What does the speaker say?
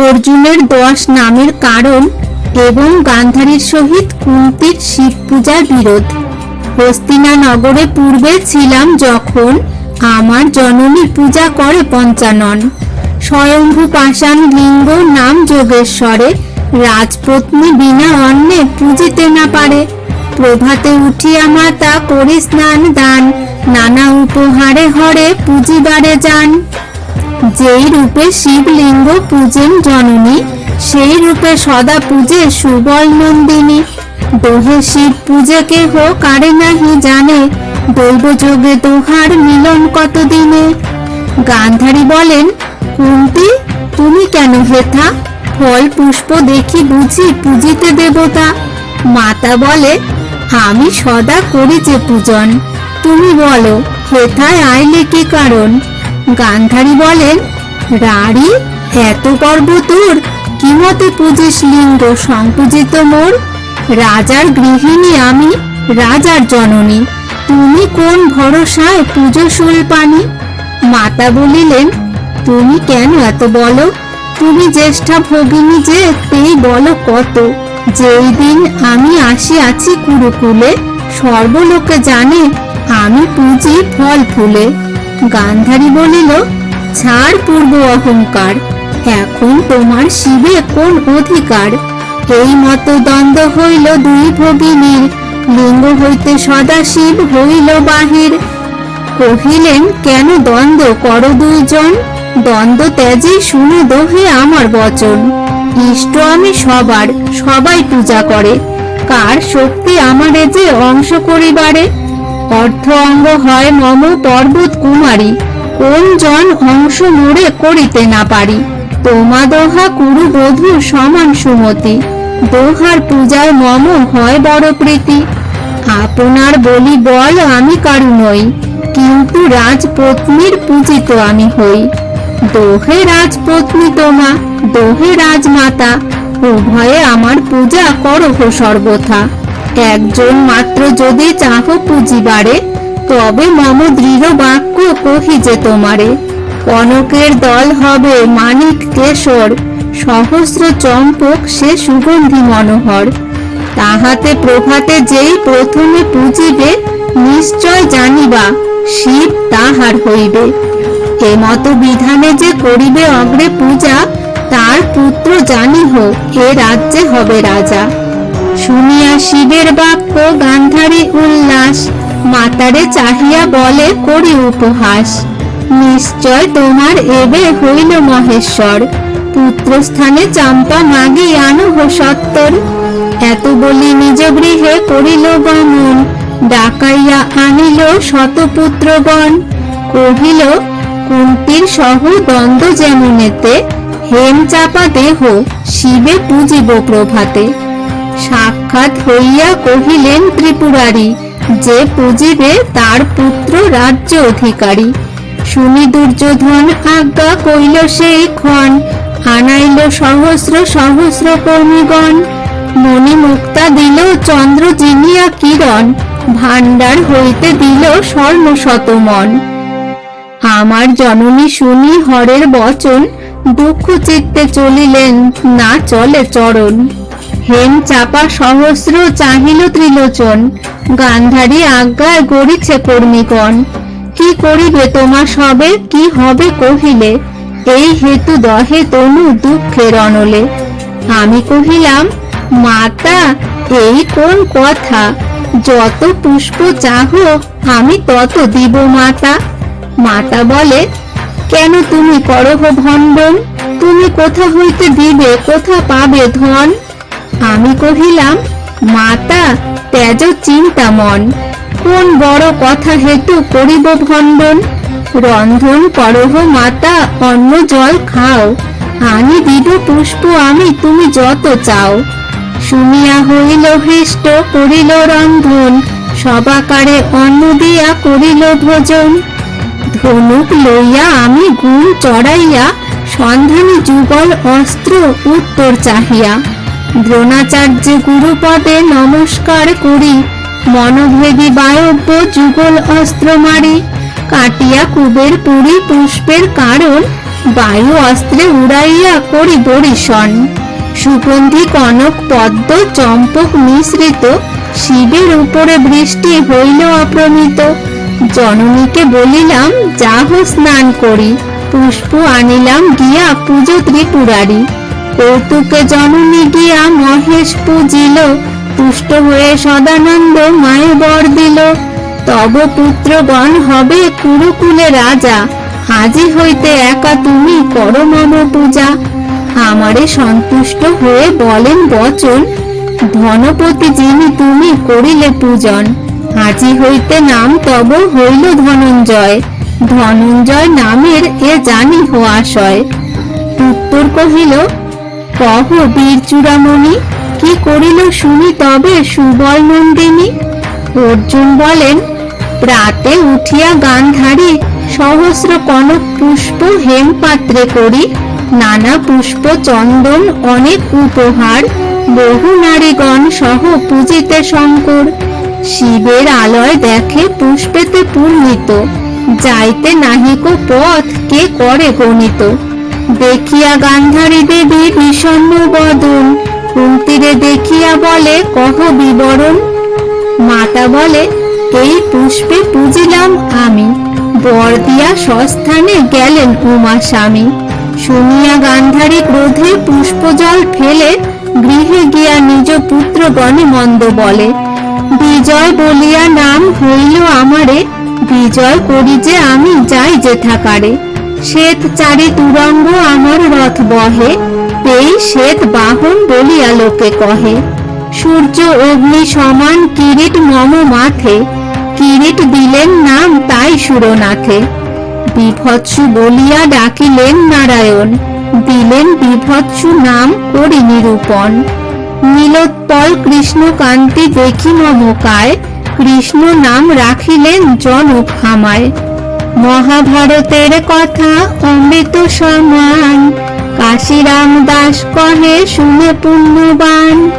অর্জুনের দশ নামের কারণ এবং গান্ধারীর সহিত কুন্তির শিব পূজার বিরোধ। হস্তিনা পূর্বে ছিলাম যখন আমার জননী পূজা করে পঞ্চানন। স্বয়ংভূ পাষাণ লিঙ্গ নাম যোগেশ্বরে রাজপত্নী বিনা অন্নে পূজিতে না পারে। প্রভাতে উঠিয়া মাতা করি স্নান দান, নানা উপহারে হরে পুজিবারে যান। যেই রূপে শিবলিঙ্গ পূজেন জননী, সেই রূপে সদা পূজে সুবল নন্দিনী। দোহে শিব পূজে কেহ কারে নাহি জানে দৈব যোগে দোহার মিলন কতদিনে? গান্ধারী বলেন, কুন্তি, তুমি কেন হেথা? ফল পুষ্প দেখি বুঝি পূজিতে দেবতা। মাতা বলে, আমি সদা করি যে পূজন। তুমি বলো, হেথায় আইলে কি কারণ? গান্ধারী বলেন রাড়ি এত পর্ব তোর কি মতে পূজিস লিঙ্গ সংপূজিত মোর? রাজার গৃহিণী আমি, রাজার জননী। তুমি কোন ভরসায় পুজো পানি? মাতা বলিলেন, তুমি কেন এত বলো? তুমি জ্যেষ্ঠা ভগিনী যে, তেই বলো কত? যেই দিন আমি আসি আছি কুরুকুলে, সর্বলোকে জানে আমি পুজি ফল ফুলে। গান্ধারী বলিল, ছাড় পূর্ব অহংকার, এখন তোমার শিবে কোন অধিকার? এই মতো দ্বন্দ্ব হইল দুই ভগিনীর, লিঙ্গ হইতে সদা শিব হইল বাহির। কহিলেন, কেন দ্বন্দ্ব করো দুইজন? দ্বন্দ্ব ত্যাজে শুনে দোহে আমার বচন। ইষ্ট আমি সবার, সবাই পূজা করে। কার শক্তি আমারে যে অংশ করিবারে? অর্থ অঙ্গ হয় মম পর্বত কুমারী। কোন জন অংশ মোড়ে করিতে না পারি? তোমা দোহা কুরু বধূ সমান সুমতি। দোহার পূজায় মম হয় বড় প্রীতি। আপনার বলি বল আমি কারু নই, কিন্তু রাজপত্নীর পূজিত আমি হই। দোহে রাজপত্নী তোমা, দোহে রাজমাতা, উভয়ে আমার পূজা করহ সর্বথা। একজন মাত্র যদি চাহ পুজিবারে তবে মম দৃঢ় বাক্য কহি যে তোমারে, কনকের দল হবে মানিক কেশর, সহস্র চম্পক সে সুগন্ধি মনোহর। তাহাতে প্রভাতে যেই প্রথমে পুজিবে, নিশ্চয় জানিবা, শিব তাহার হইবে। এমত বিধানে যে করিবে অগ্রে পূজা, তার পুত্র জানিহ এ রাজ্যে হবে রাজা। শুনিয়া শিবের বাক্য গান্ধারী উল্লাস। মাতারে চাহিয়া বলে, করি উপহাস। নিশ্চয় তোমার এবে হইল মহেশ্বর। পুত্রস্থানে চাম্পা মাগি আনহ সত্তর। এত বলি নিজ গৃহে করিল গমন ডাকাইয়া আনিল শত শতপুত্রগণ। কহিল, কুন্তির সহ দ্বন্দ্ব যেমনেতে হেম চাপা দেহ, শিবে পূজিব প্রভাতে। সাক্ষাৎ হইয়া কহিলেন ত্রিপুরারি, যে পুজিবে তার পুত্র রাজ্য অধিকারী। শুনি দুর্যোধন আজ্ঞা কইল সেই ক্ষণ, আনাইল সহস্র সহস্র কর্মীগণ। মণি মুক্তা দিল চন্দ্র জিনিয়া কিরণ, ভাণ্ডার হইতে দিল স্বর্ণ শতমন। আমার জননী শুনি হরের বচন দুঃখ চিত্তে চলিলেন, না চলে চরণ। হেম চাপা সহস্র চাহিল ত্রিলোচন। গান্ধারী আজ্ঞায় গড়িছে কর্মীগণ কি করিবে তোমার সবে, কি হবে কহিলে, এই হেতু দহে তনু দুঃখের অনলে। আমি কহিলাম, মাতা, এই কোন কথা? যত পুষ্প চাহ, আমি তত দিব মাতা। মাতা বলে, কেন তুমি করহ ভণ্ডন তুমি কোথা হইতে দিবে, কোথা পাবে ধন? আমি কহিলাম, মাতা, তেজ চিন্তা মন। কোন বড় কথা হেতু করিব ভণ্ডন? রন্ধন করহ মাতা, অন্ন জল খাও। আনি দিব পুষ্প আমি, তুমি যত চাও। শুনিয়া হইল হৃষ্ট, করিল রন্ধন। সবাকারে অন্ন দিয়া করিল ভোজন। ধনুক লইয়া আমি গুণ চড়াইয়া, সন্ধানী যুগল অস্ত্র উত্তর চাহিয়া। দ্রোণাচার্য গুরুপদে নমস্কার করি। মনোভেদী বায়ব্য যুগল অস্ত্র মারি। কাটিয়া কুবের পুরী পুষ্পের কারণ, বায়ু অস্ত্রে উড়াইয়া করি বরিশন সুগন্ধি কনক পদ্ম চম্পক মিশ্রিত, শিবের উপরে বৃষ্টি হইল অপ্রমিত। জননীকে বলিলাম, যাহ স্নান করি। পুষ্প আনিলাম গিয়া পুজো ত্রিপুরারি। কৌতুকে জননী গিয়া মহেশ পূজিল, তুষ্ট হয়ে সদানন্দ মায়ে বর দিল। তব পুত্রগণ হবে কুরুকুলে রাজা হাজি হইতে একা তুমি করো মম পূজা। আমারে সন্তুষ্ট হয়ে বলেন বচন, ধনপতি যিনি তুমি করিলে পূজন। হাজি হইতে নাম তব হইল ধনঞ্জয় ধনঞ্জয় নামের এ জানি হোয়াশয় উত্তর কহিল কহ বীর চূড়ামণি কি করিল শুনি তবে সুবল নন্দিনী? অর্জুন বলেন প্রাতে উঠিয়া গান্ধারী সহস্র কনক পুষ্প হেম পাত্রে করি, নানা পুষ্প চন্দন অনেক উপহার, বহু নারীগণ সহ পূজিতে শঙ্কর। শিবের আলয় দেখে পুষ্পেতে পূর্ণিত যাইতে নাহিক পথ কে করে গণিত। দেখিয়া গান্ধারী দেবী বিষণ্ণ বদন। কুন্তিরে দেখিয়া বলে, কহ বিবরণ? মাতা বলে, এই পুষ্পে পূজিলাম আমি। বর দিয়া সস্থানে গেলেন উমা স্বামী। শুনিয়া গান্ধারী ক্রোধে পুষ্পজল ফেলে গৃহে গিয়া নিজ পুত্র গণে মন্দ বলে, বিজয় বলিয়া নাম হইল আমারে, বিজয় করি যে আমি যাই যেথাকারে। শ্বেত চারি তুরঙ্গ আমার রথ বহে, এই শ্বেত বাহন বলিয়া লোকে কহে, সূর্য অগ্নি সমান কিরিট মম মাথে, কিরিট দিলেন নাম তাই সুরনাথে। বিভৎসু বলিয়া ডাকিলেন নারায়ণ, দিলেন বিভৎসু নাম করি নিরূপণ নীলোৎপল কৃষ্ণকান্তি দেখি মমকায়, কৃষ্ণ নাম রাখিলেন জনক হামায় মহাভারতের কথা অমৃত সমান। কাশিরাম দাস কহে শুনে পুণ্যবান।